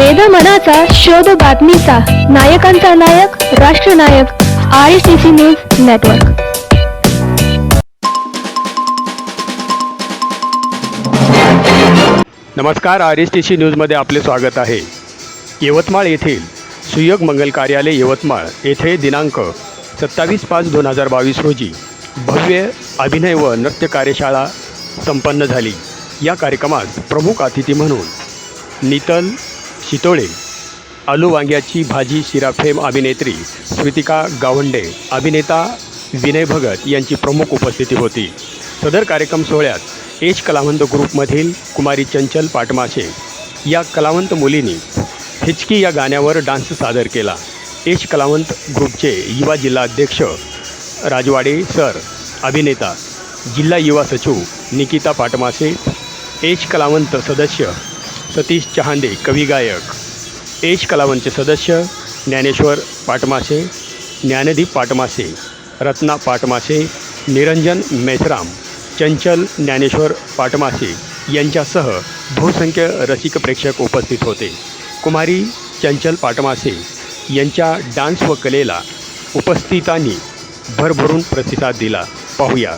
वेद मनाचा शोध बातमीचा. नायकांचा नायक राष्ट्रनायक R T C news network नमस्कार आर एस टी सी न्यूजमध्ये आपले स्वागत आहे. यवतमाळ येथील सुयोग मंगल कार्यालय यवतमाळ येथे दिनांक सत्तावीस पाच दोन हजार बावीस रोजी भव्य अभिनय व नृत्य कार्यशाळा संपन्न झाली. या कार्यक्रमात प्रमुख अतिथी म्हणून नितल चितोळे आलू वांग्याची भाजी शिराफेम अभिनेत्री श्रुतिका गावंडे अभिनेता विनय भगत यांची प्रमुख उपस्थिती होती. सदर कार्यक्रम सोहळ्यात एच कलावंत ग्रुपमधील कुमारी चंचल पाटमाशे या कलावंत मुलींनी हिचकी या गाण्यावर डान्स सादर केला. एच कलावंत ग्रुपचे युवा जिल्हाध्यक्ष राजवाडे सर अभिनेता जिल्हा युवा सचिव निकिता पाटमासे एच कलावंत सदस्य सतीश चहांदे कवी गायक. एश कलावंतचे सदस्य ज्ञानेश्वर पाटमासे ज्ञानदीप पाटमासे रत्ना पाटमासे निरंजन मेसराम चंचल ज्ञानेश्वर पाटमासे यांच्यासह बहुसंख्य रसिक प्रेक्षक उपस्थित होते. कुमारी चंचल पाटमासे यांच्या डान्स व कलेला उपस्थितांनी भरभरून प्रतिसाद दिला. पाहूया.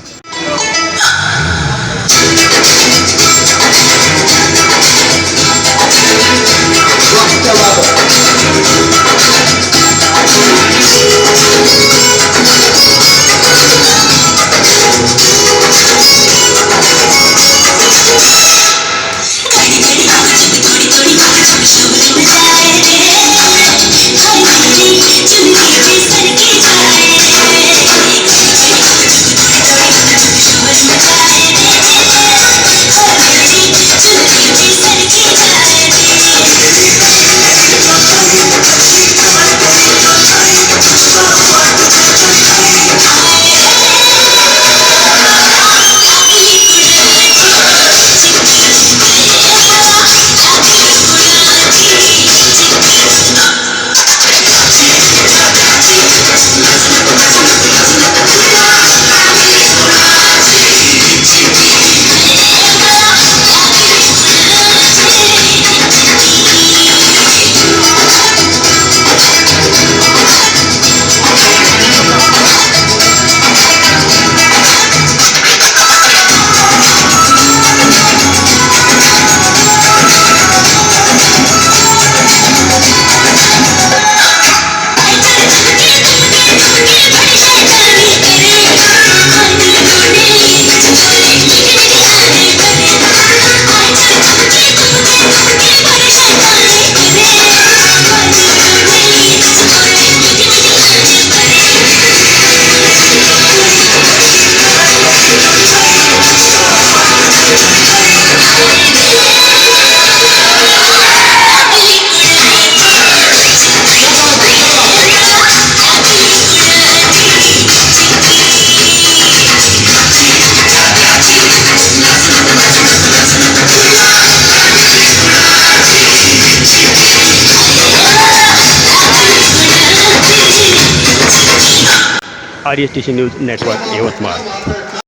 R S T C news network Yavatmal